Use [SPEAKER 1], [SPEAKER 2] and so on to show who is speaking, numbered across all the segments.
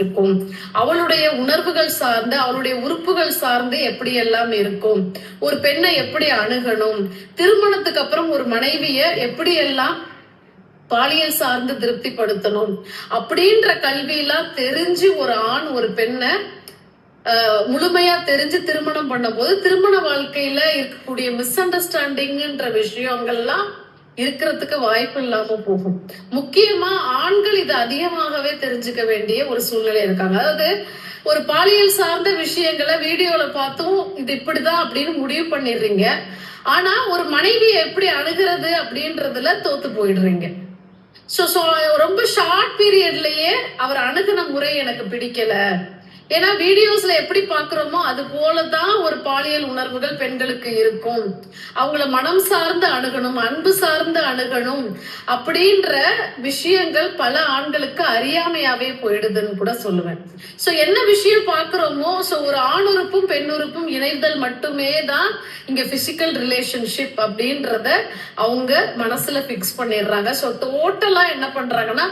[SPEAKER 1] இருக்கும். அவளுடைய உணர்வுகள் சார்ந்து அவளுடைய உறுப்புகள் சார்ந்து எப்படி எல்லாம் இருக்கும்? ஒரு பெண்ணை எப்படி அணுகணும்? திருமணத்துக்கு அப்புறம் ஒரு மனைவிய எப்படி எல்லாம் பாலியல் சார்ந்து திருப்திப்படுத்தணும்? அப்படின்ற கல்வியெல்லாம் தெரிஞ்சு ஒரு ஆண் ஒரு பெண்ணை முழுமையா தெரிஞ்சு திருமணம் பண்ணும்போது திருமண வாழ்க்கையில இருக்கக்கூடிய மிஸ் அண்டர்ஸ்டாண்டிங்ன்ற விஷயங்கள்லாம் இருக்கிறதுக்கு வாய்ப்பு இல்லாம போகும். முக்கியமா ஆண்கள் இது அதிகமாகவே தெரிஞ்சுக்க வேண்டிய ஒரு சூழ்நிலை இருக்காங்க. அதாவது ஒரு பாலியல் சார்ந்த விஷயங்களை வீடியோல பார்த்தும் இது இப்படிதான் அப்படின்னு முடிவு பண்ணிடுறீங்க. ஆனா ஒரு மனைவியை எப்படி அணுகிறது அப்படின்றதுல தோத்து போயிடுறீங்க. ஸோ ஸோ ரொம்ப ஷார்ட் பீரியட்லயே அவர் அணுகுன முறை எனக்கு பிடிக்கல. ஏன்னா வீடியோஸ்ல எப்படி பாக்குறோமோ அது போலதான் ஒரு பாலியல் உணர்வுகள் பெண்களுக்கு இருக்கும். அவங்கள மனம் சார்ந்து அணுகணும் அன்பு சார்ந்து அணுகணும் அப்படின்ற விஷயங்கள் பல ஆண்களுக்கு அறியாமையாவே போயிடுதுன்னு கூட சொல்லுவேன். சோ என்ன விஷயம் பாக்குறோமோ சோ ஒரு ஆண் உறுப்பும் பெண் உறுப்பும் இணைதல் மட்டுமே தான் இங்க பிசிக்கல் ரிலேஷன்ஷிப் அப்படின்றத அவங்க மனசுல பிக்ஸ் பண்ணிடுறாங்க. ஸோ டோட்டலா என்ன பண்றாங்கன்னா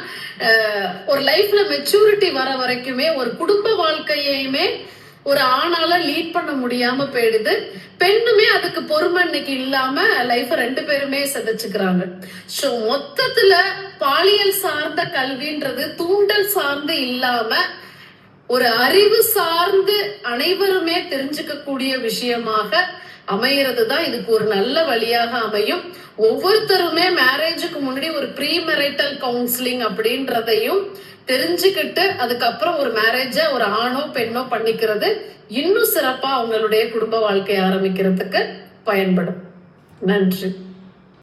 [SPEAKER 1] ஒரு லைஃப்ல மெச்சூரிட்டி வர வரைக்குமே ஒரு குடும்ப வாழ்க்கை வாழ்க்கையுமே ஒரு ஆணால லீட் பண்ண முடியாம போயிடுது. பெண்ணுமே அதுக்கு பொறுமை இன்னைக்கு இல்லாம லைஃப ரெண்டு பேருமே சிதைச்சுக்கிறாங்க. ஸோ மொத்தத்துல பாலியல் சார்ந்த கல்வின்றது தூண்டல் சார்ந்து இல்லாம ஒரு அறிவு சார்ந்து அனைவருமே தெரிஞ்சுக்க கூடிய விஷயமாக அமைகிறது தான் இதுக்கு ஒரு நல்ல வழியாக அமையும். ஒவ்வொருத்தருமே மேரேஜுக்கு முன்னாடி ஒரு ப்ரீ மெரிட்டல் கவுன்சிலிங் அப்படின்றதையும் தெரிஞ்சுக்கிட்டு அதுக்கப்புறம் ஒரு மேரேஜ ஒரு ஆணோ பெண்ணோ பண்ணிக்கிறது இன்னும் சிறப்பா அவங்களுடைய குடும்ப வாழ்க்கையை ஆரம்பிக்கிறதுக்கு பயன்படும். நன்றி.